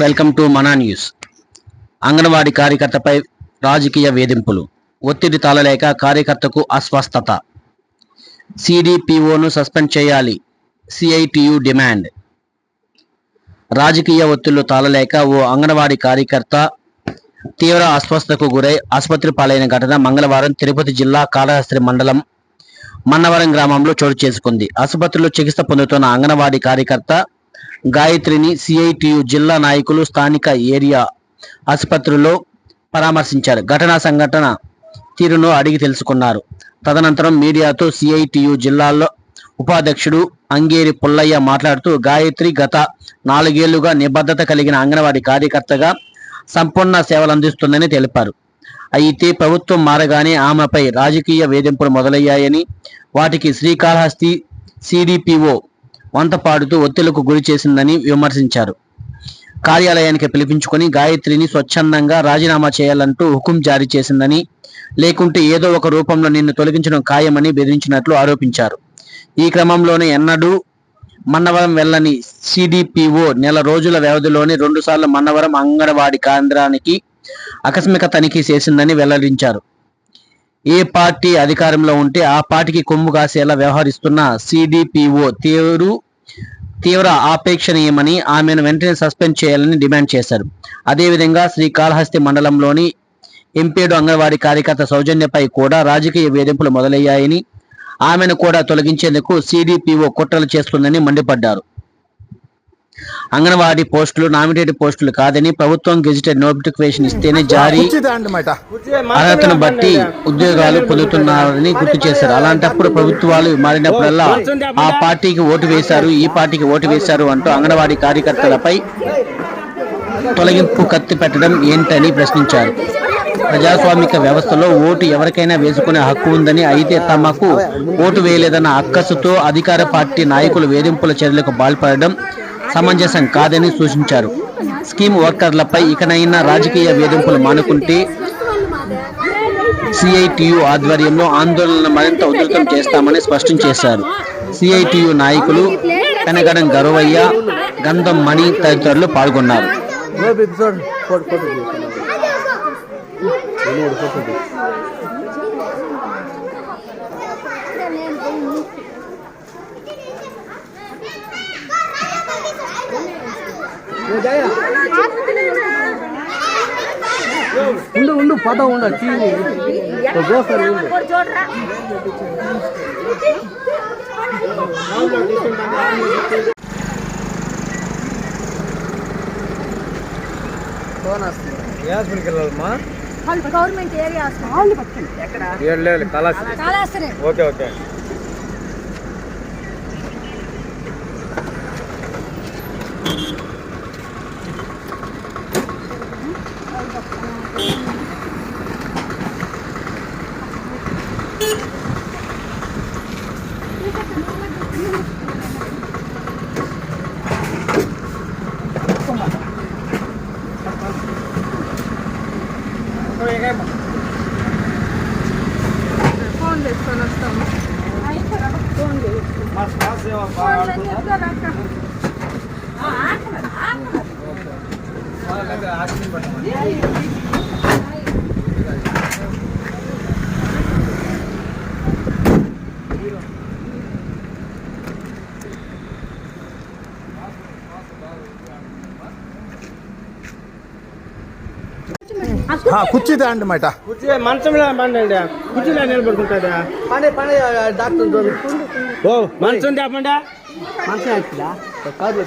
Welcome to Mana news. Anganwadi కార్యకర్తపై రాజకీయ వేధింపులు. ఒత్తిడి తాళలేక కార్యకర్తకు అస్వస్థత. సిడిపిఓను సస్పెండ్ చేయాలి. CITU demand. రాజకీయ ఒత్తిళ్ళు తాళలేక ఓ అంగన్వాడీ కార్యకర్త తీవ్ర అస్వస్థతకు గురై ఆసుపత్రి పాలైన ఘటన మంగళవారం తిరుపతి జిల్లా కాళహస్తి మండలం మన్నవరం గ్రామంలో చోటు చేసుకుంది. ఆసుపత్రిలో చికిత్స పొందుతున్న అంగన్వాడీ కార్యకర్త గాయత్రిని సిఐటియు జిల్లా నాయకులు స్థానిక ఏరియా ఆసుపత్రిలో పరామర్శించారు. ఘటనా సంఘటన తీరును అడిగి తెలుసుకున్నారు. తదనంతరం మీడియాతో సిఐటియు జిల్లాలో ఉపాధ్యక్షుడు అంగేరి పుల్లయ్య మాట్లాడుతూ గాయత్రి గత నాలుగేళ్ళుగా నిబద్ధత కలిగిన అంగన్వాడీ కార్యకర్తగా సంపూర్ణ సేవలు అందిస్తుందని తెలిపారు. అయితే ప్రభుత్వం మారగానే ఆమెపై రాజకీయ వేధింపులు మొదలయ్యాయని వాటికి శ్రీకాళహస్తి సిడిపిఓ వంత పాడుతూ ఒత్తిళ్ళకు గురి చేసిందని విమర్శించారు. కార్యాలయానికి పిలిపించుకొని గాయత్రిని స్వచ్ఛందంగా రాజీనామా చేయాలంటూ హుకుం జారీ చేసిందని లేకుంటే ఏదో ఒక రూపంలో నిన్ను తొలగించడం ఖాయమని బెదిరించినట్లు ఆరోపించారు. ఈ క్రమంలోనే ఎన్నడూ మన్నవరం వెళ్ళని సిడిపిఓ నెల రోజుల వ్యవధిలోనే రెండుసార్లు మన్నవరం అంగన్వాడి కేంద్రానికి ఆకస్మిక తనిఖీ చేసిందని వెల్లడించారు. ఏ పార్టీ అధికారంలో ఉంటే ఆ పార్టీకి కొమ్ము కాసేలా వ్యవహరిస్తున్న సిడిపిఓ తీరు తీవ్ర ఆపేక్షణీయమని ఆమెను వెంటనే సస్పెండ్ చేయాలని డిమాండ్ చేశారు. అదేవిధంగా శ్రీకాళహస్తి మండలంలోని ఎంపేడు అంగన్వాడీ కార్యకర్త సౌజన్యపై కూడా రాజకీయ వేధింపులు మొదలయ్యాయని ఆమెను కూడా తొలగించేందుకు సిడిపిఓ కుట్రలు చేస్తుందని మండిపడ్డారు. అంగన్వాడీ పోస్టులు నామినేటెడ్ పోస్టులు కాదని ప్రభుత్వం గెజిటెడ్ నోటిఫికేషన్ ఇస్తేనే జారీ అర్హతను బట్టి ఉద్యోగాలు పొందుతున్నారని గుర్తు చేశారు. అలాంటప్పుడు ప్రభుత్వాలు మారినప్పుడల్లా ఆ పార్టీకి ఓటు వేశారు ఈ పార్టీకి ఓటు వేశారు అంటూ అంగన్వాడీ కార్యకర్తలపై తొలగింపు కత్తి పెట్టడం ఏంటని ప్రశ్నించారు. ప్రజాస్వామిక వ్యవస్థలో ఓటు ఎవరికైనా వేసుకునే హక్కు ఉందని అయితే తమకు ఓటు వేయలేదన్న అక్కసుతో అధికార పార్టీ నాయకులు వేధింపుల చర్యలకు పాల్పడడం సమంజసం కాదని సూచించారు. స్కీమ్ వర్కర్లపై ఇకనైనా రాజకీయ వేధింపులు మానుకుంటే సిఐటియు ఆధ్వర్యంలో ఆందోళన మరింత ఉధృతం చేస్తామని స్పష్టం చేశారు. సిఐటియు నాయకులు కనగడం గరువయ్య గంధం మణి తదితరులు పాల్గొన్నారు. ఉండు ఉండు పద ఉండు చీని దోస్తారు ఉండు. గవర్నమెంట్ ఏరియా కళాశాల. Kaleshwari okay okay. ఫోన్ చేసుకొని వస్తాము ఫోన్ కుర్చీ తాండి మాట కుర్చీ మంచంలో పండండి కుర్చీలో నిలబడుకుంటాడా పని పని డాక్టర్ ఓ మంచం తేపండా మంచి వచ్చిందా కాదు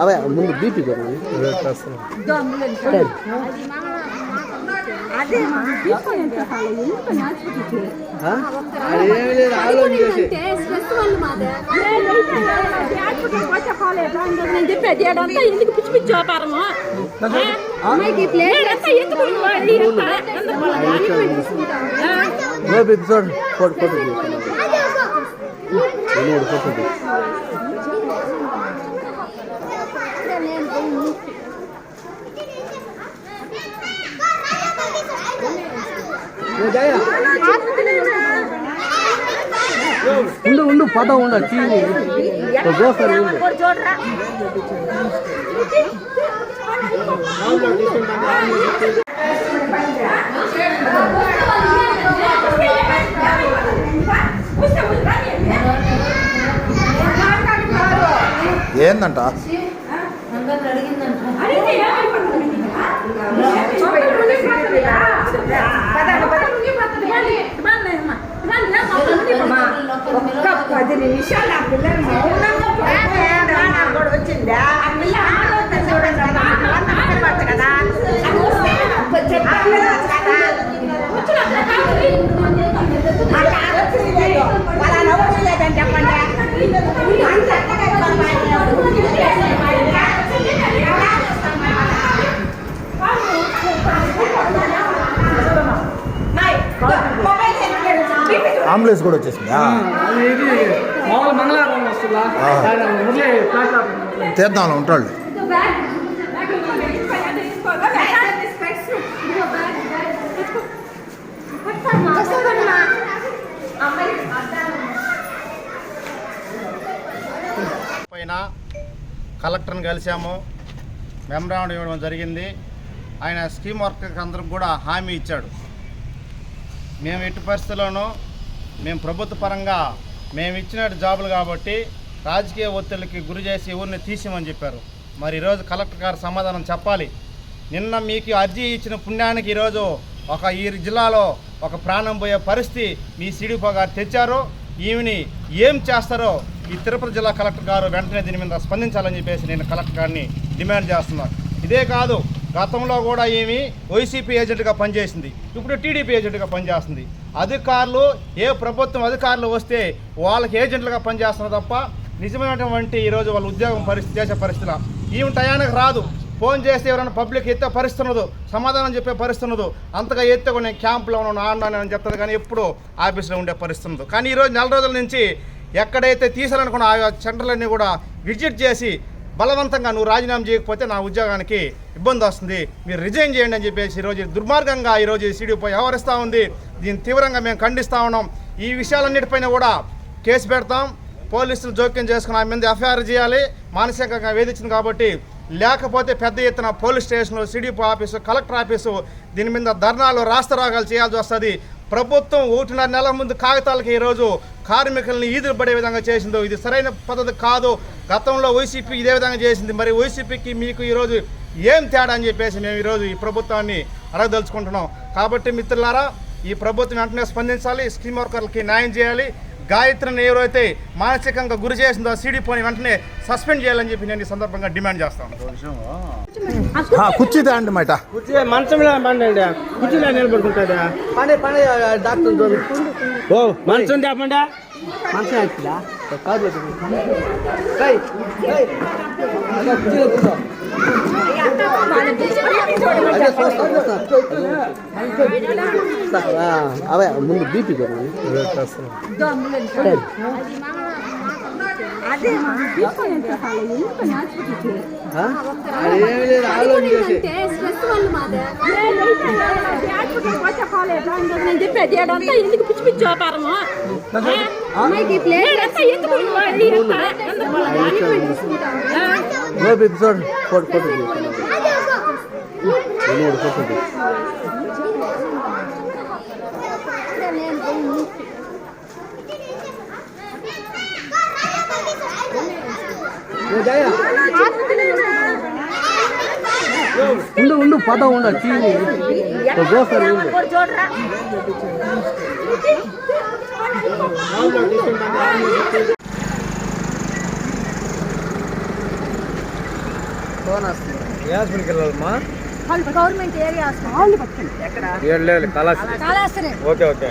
అవే ముందు బీపీ అదే నేను చెప్పేది ఏడంతా ఎందుకు పిచ్చి పిచ్చి వ్యాపారము అమ్మాయికి ప్లేట్ అంతా ఎందుకు నో ఉండు ఉండు పద ఉండు చీని ఏందంట? ఒక్క పది నిమిషాలు ఆ పిల్లలు మౌనంగా పడుకోవడం కూడా వచ్చిందా ఆ పిల్ల ఆడవద్దని చూడండి కదా ఆ పిల్ల వచ్చు కదా. ఆ కాదు వచ్చింది లేదు. వాళ్ళ నవ్వు లేదని చెప్పండి అంత మొబైల్ అంబులెన్స్ కూడా వచ్చేసిందా తీర్థంలో ఉంటాళ్ళు పైన కలెక్టర్ని కలిసాము మెమరాండం ఇవ్వడం జరిగింది. ఆయన స్కీమ్ వర్కర్కి అందరికి కూడా హామీ ఇచ్చాడు. మేము ఎట్టి పరిస్థితుల్లోనూ మేము ప్రభుత్వ పరంగా మేము ఇచ్చిన జాబులు కాబట్టి రాజకీయ ఒత్తిడికి గురి చేసి ఊరిని తీసామని చెప్పారు. మరి ఈరోజు కలెక్టర్ గారు సమాధానం చెప్పాలి. నిన్న మీకు అర్జీ ఇచ్చిన పుణ్యానికి ఈరోజు ఒక ఈ జిల్లాలో ఒక ప్రాణం పోయే పరిస్థితి మీ సిడిపో గారు తెచ్చారు. ఈమెని ఏం చేస్తారో ఈ తిరుపతి జిల్లా కలెక్టర్ గారు వెంటనే దీని మీద స్పందించాలని చెప్పేసి నేను కలెక్టర్ గారిని డిమాండ్ చేస్తున్నాను. ఇదే కాదు గతంలో కూడా ఏమి వైసీపీ ఏజెంట్గా పనిచేసింది. ఇప్పుడు టీడీపీ ఏజెంట్గా పనిచేస్తుంది. అధికారులు ఏ ప్రభుత్వం అధికారులు వస్తే వాళ్ళకి ఏజెంట్లుగా పనిచేస్తున్నారు తప్ప నిజమైనటువంటి ఈరోజు వాళ్ళ ఉద్యోగం పరిస్థితి చేసే పరిస్థితుల ఈమె టయానికి రాదు. ఫోన్ చేస్తే ఎవరైనా పబ్లిక్ ఎత్తే పరిస్థితున్నదు సమాధానం చెప్పే పరిస్థితున్నదు అంతగా ఎత్తే కూడా నేను క్యాంపులో ఉన్నాను ఆడినాను అని చెప్తాను కానీ ఎప్పుడు ఆఫీస్లో ఉండే పరిస్థితి కానీ ఈరోజు నెల రోజుల నుంచి ఎక్కడైతే తీసాలనుకున్న ఆ సెంటర్లన్నీ కూడా విజిట్ చేసి బలవంతంగా నువ్వు రాజీనామా చేయకపోతే నా ఉద్యోగానికి ఇబ్బంది వస్తుంది. మీరు రిజైన్ చేయండి అని చెప్పేసి ఈరోజు దుర్మార్గంగా ఈరోజు సీడీపై వ్యవహరిస్తూ ఉంది. దీన్ని తీవ్రంగా మేము ఖండిస్తూ ఉన్నాం. ఈ విషయాలన్నిటిపైన కూడా కేసు పెడతాం. పోలీసులు జోక్యం చేసుకుని ఆమె మీద ఎఫ్ఐఆర్ చేయాలి. మానసికంగా వేధించింది కాబట్టి లేకపోతే పెద్ద ఎత్తున పోలీస్ స్టేషన్లు సిడిపో ఆఫీసు కలెక్టర్ ఆఫీసు దీని మీద ధర్నాలు రాస్తరాగాలు చేయాల్సి వస్తుంది. ప్రభుత్వం ఒకటిన్నర నెలల ముందు కాగితాలకి ఈరోజు కార్మికుల్ని ఈదులు పడే విధంగా చేసిందో ఇది సరైన పద్ధతి కాదు గతంలో వైసీపీ ఇదే విధంగా చేసింది. మరి వైసీపీకి మీకు ఈరోజు ఏం తేడా అని చెప్పేసి మేము ఈరోజు ఈ ప్రభుత్వాన్ని అడగదలుచుకుంటున్నాం. కాబట్టి మిత్రులారా ఈ ప్రభుత్వం వెంటనే స్పందించాలి స్కీమ్ వర్కర్లకి న్యాయం చేయాలి. గాయత్రిని ఎవరైతే మానసికంగా గురి చేసిందో సిడిపోని వెంటనే సస్పెండ్ చేయాలని చెప్పి నేను ఈ సందర్భంగా డిమాండ్ చేస్తాను. కుర్చీ తాండి మాట. కుర్చీ మంచంలో పండండి. కుర్చీలో నిలబడుకుంటుందా పని పని డాక్టర్ చూడు ఓ మంచం తేపండి? మంచి వచ్చిందా కాదు అవే ముందు బీపీ ఎందుకు పిచ్చి పిచ్చి వ్యాపారము ఎందుకు వెళ్ళి ఉడిపోతుంది ఉండు ఉండు పద ఉండు చీని గోసారి ఉండు. ఫోన్ వస్తుంది యాస్మిన్కి వెళ్ళాలమ్మా government area colony okay okay.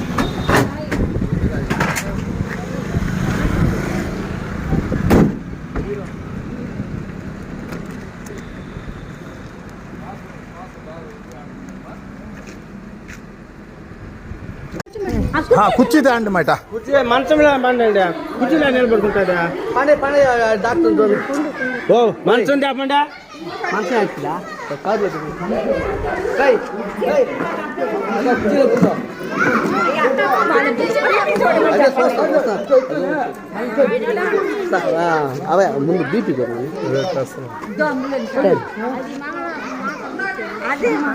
ఆ కుర్చీ తేండి మాట కుర్చీ మంచం పండండి కుర్చీలో నిలబడుకుంటాడా పని పని డాక్టర్ ఓ మంచం తేపండా మంచం వచ్చిందా కాదు అవే ముందు బీపీ కదా అదేమి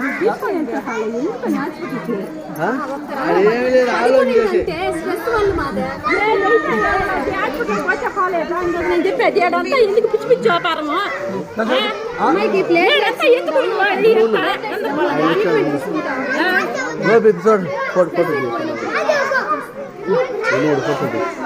లేదు నేను చెప్పేది ఏడంతా ఎందుకు పిచ్చి పిచ్చి వ్యాపారము అమ్మాయికి ప్లేడంతా ఎందుకు చూడండి ఫోటో ఫోటో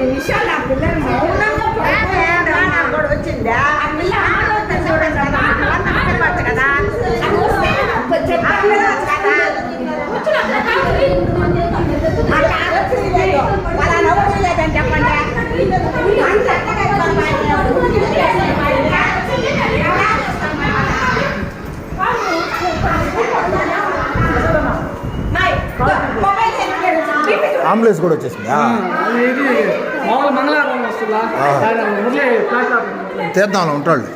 నిమిషాలు ఆ పిల్లలు మౌనంగా పడుకోవడం వచ్చిందా ఆ పిల్ల ఆలోచన చూడండి కదా కూడా వచ్చేసిందా తీర్థంలో ఉంటాడు